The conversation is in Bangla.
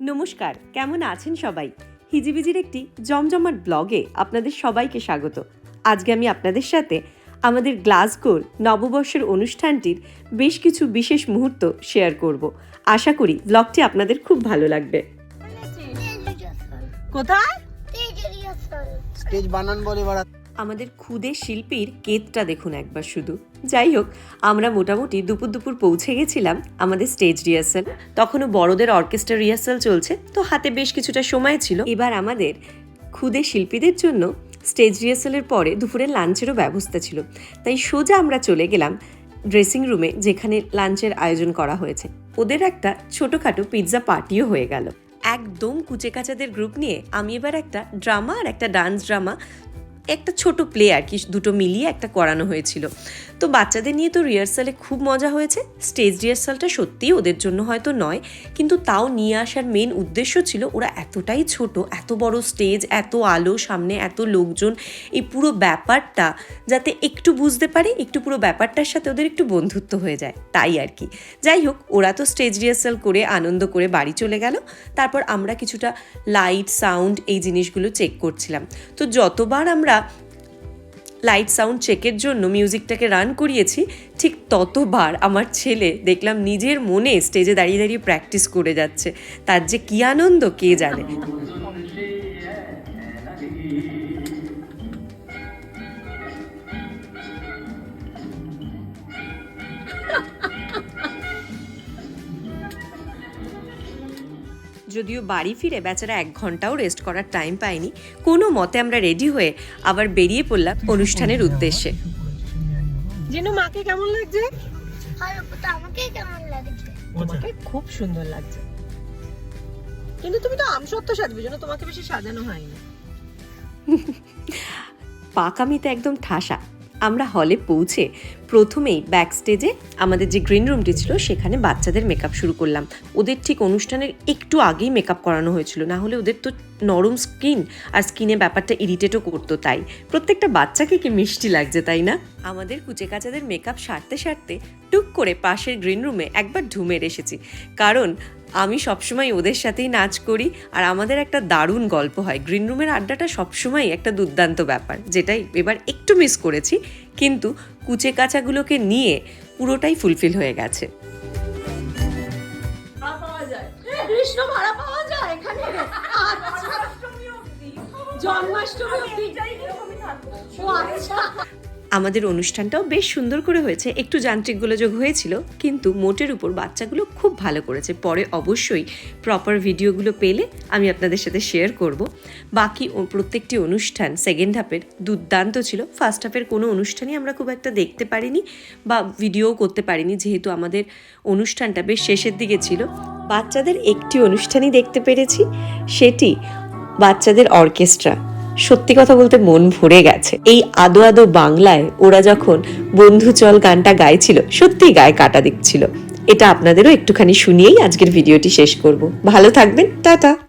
নমস্কার কেমন আছেন সবাই? হিজিবিজির একটি জমজমাট ব্লগে আপনাদের সবাইকে স্বাগত। আজকে আমি আপনাদের সাথে আমাদের গ্লাসগোর নববর্ষের অনুষ্ঠানটির বেশ কিছু বিশেষ মুহূর্ত শেয়ার করব। আশা করি ব্লগটি আপনাদের খুব ভালো লাগবে। কোথায়? স্টেজ বানান বলে আমাদের খুদে শিল্পীর কেতটা দেখুন একবার শুধু। যাই হোক, আমরা মোটামুটি দুপুর দুপুর পৌঁছে গেছিলাম আমাদের স্টেজ রিহার্সাল। তখনও বড়দের অর্কেস্ট্রা রিহার্সাল চলছে, তো হাতে বেশ কিছুটা সময় ছিল। এবার আমাদের খুদে শিল্পীদের জন্য স্টেজ রিহার্সালের পরে দুপুরের লাঞ্চেরও ব্যবস্থা ছিল। তাই সোজা আমরা চলে গেলাম ড্রেসিং রুমে, যেখানে লাঞ্চের আয়োজন করা হয়েছে। ওদের একটা ছোটোখাটো পিৎজা পার্টিও হয়ে গেল। একদম কুচে কাচাদের গ্রুপ নিয়ে আমি এবার একটা ড্রামা আর একটা ডান্স ড্রামা একটা ছোট প্লে আর কি, দুটো মিলিয়ে একটা করানো হয়েছিল। তো বাচ্চাদের নিয়ে তো রিহার্সালে খুব মজা হয়েছে। স্টেজ রিহার্সালটা সত্যিই ওদের জন্য হয়তো নয়, কিন্তু তাও নিয়ে আসার মেন উদ্দেশ্য ছিল ওরা এতটাই ছোট, এত বড় স্টেজ এত আলো সামনে, এত লোকজন, এই পুরো ব্যাপারটা যাতে একটু বুঝতে পারে, একটু পুরো ব্যাপারটার সাথে ওদের একটু বন্ধুত্ব হয়ে যায়, তাই আর কি। যাই হোক, ওরা তো স্টেজ রিহার্সাল করে আনন্দ করে বাড়ি চলে গেল। তারপর আমরা কিছুটা লাইট সাউন্ড এই জিনিসগুলো চেক করছিলাম। তো যতবার আমরা লাইট সাউন্ড চেকের জন্য মিউজিকটাকে রান করিয়েছি, ঠিক ততবার আমার ছেলে, দেখলাম নিজের মনে স্টেজে দাঁড়িয়ে দাঁড়িয়ে প্র্যাকটিস করে যাচ্ছে। তার যে কী আনন্দ, কে জানে? যদিও বাড়ি ফিরে বেচারা এক ঘন্টাও রেস্ট করার টাইম পায়নি কোনো মতে আমরা রেডি হয়ে আবার বেরিয়ে পড়লাম অনুষ্ঠানের উদ্দেশ্যে। জিনু মাকে কেমন লাগছে? আমাকে কেমন লাগছে? তোমাকে খুব সুন্দর লাগছে। কিন্তু তুমি তো আমসত্ত্ব সাজবে জন্য তোমাকে বেশি সাজানো হয়নি। পাকামিতে একদম ঠাসা। আমরা হলে পৌঁছে প্রথমেই ব্যাক স্টেজে আমাদের যে গ্রিন রুমটি ছিল, সেখানে বাচ্চাদের মেকআপ শুরু করলাম। ওদের ঠিক অনুষ্ঠানের একটু আগেই মেকআপ করানো হয়েছিল। না হলে ওদের তো নরম স্কিন আর স্কিনে ব্যাপারটা ইরিটেটও করতো তাই। প্রত্যেকটা বাচ্চাকে কি মিষ্টি লাগছে, তাই না? আমাদের কুচে কাচাদের মেকআপ সারতে সারতে টুক করে পাশের গ্রিন রুমে একবার ঢুমের এসেছি। কারণ আমি সবসময় ওদের সাথেই নাচ করি আর আমাদের একটা দারুণ গল্প হয়। গ্রিন রুমের আড্ডাটা সবসময় একটা দুর্দান্ত ব্যাপার যেটাই এবার একটু মিস করেছি কিন্তু কুচে কাচাগুলোকে নিয়ে পুরোটাই ফুলফিল হয়ে গেছে। কৃষ্ণ ভাড়া পাওয়া যায় এখানে। জন্মাষ্টমী ও আচ্ছা। আমাদের অনুষ্ঠানটাও বেশ সুন্দর করে হয়েছে। একটু যান্ত্রিক গোলযোগ হয়েছিল, কিন্তু মোটের উপর বাচ্চাগুলো খুব ভালো করেছে। পরে অবশ্যই প্রপার ভিডিওগুলো পেলে আমি আপনাদের সাথে শেয়ার করব। বাকি প্রত্যেকটি অনুষ্ঠান সেকেন্ড হাফের দুর্দান্ত ছিল। ফার্স্ট হাফের কোনো অনুষ্ঠানই আমরা খুব একটা দেখতে পারিনি বা ভিডিও করতে পারিনি, যেহেতু আমাদের অনুষ্ঠানটা বেশ শেষের দিকে ছিল। বাচ্চাদের একটি অনুষ্ঠানই দেখতে পেরেছি, সেটি বাচ্চাদের অর্কেস্ট্রা সত্যি কথা বলতে মন ভরে গেছে। এই আদো আদো বাংলায় ওরা যখন বন্ধু চল গানটা গাইছিল সত্যি গায়ে কাটা দিচ্ছিল। এটা আপনাদেরও একটুখানি শুনিয়েই আজকের ভিডিওটি শেষ করব। ভালো থাকবেন, টাটা।